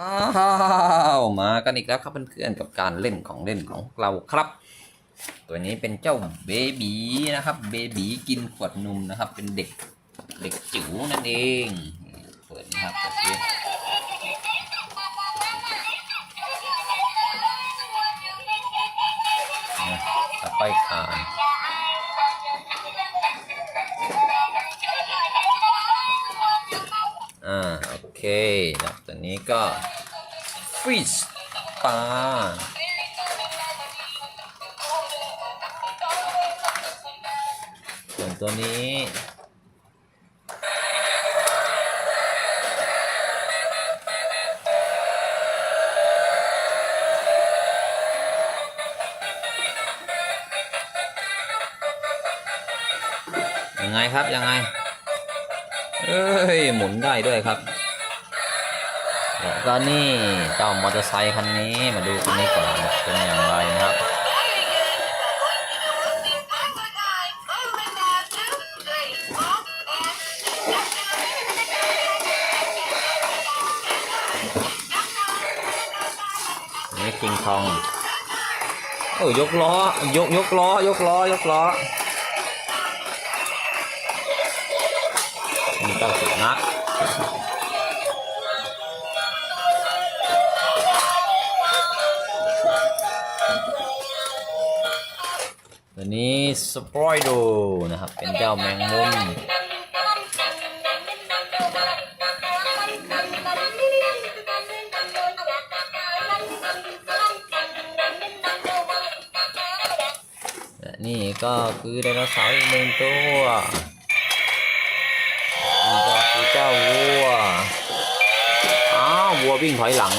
อ้าวมากันอีกแล้วครับเพื่อนๆกับการเล่นของเล่นของเราครับ ตัวนี้เป็นเจ้าเบบีนะครับเบบีกินขวดนมนะครับ เป็นเด็กเด็กจิ๋วนั่นเองเปิดนะครับเปิดสินะค่อยๆคานอ่า เคตัวนี้ก็ฟิชปลาส่วนตัวนี้ยังไงครับ ยังไง เอ้ย หมุนได้ด้วยครับ แล้วก็นี่เจ้ามอเตอร์ไซค์คันนี้มาดูคันนี้ก่อนเป็นอย่างไรนะครับนี่คิงทองโอ้ยยกล้อยกยกล้อยกล้อยกล้อนี่เจ้าสุนัข ตัวนี้สปอยโดนะครับ เป็นเจ้าแมงมุมและนี่ก็คือไดโนเสาร์อีกหนึ่งตัวนี่ก็คือเจ้าวัว อ้าววัววิ่งถอยหลัง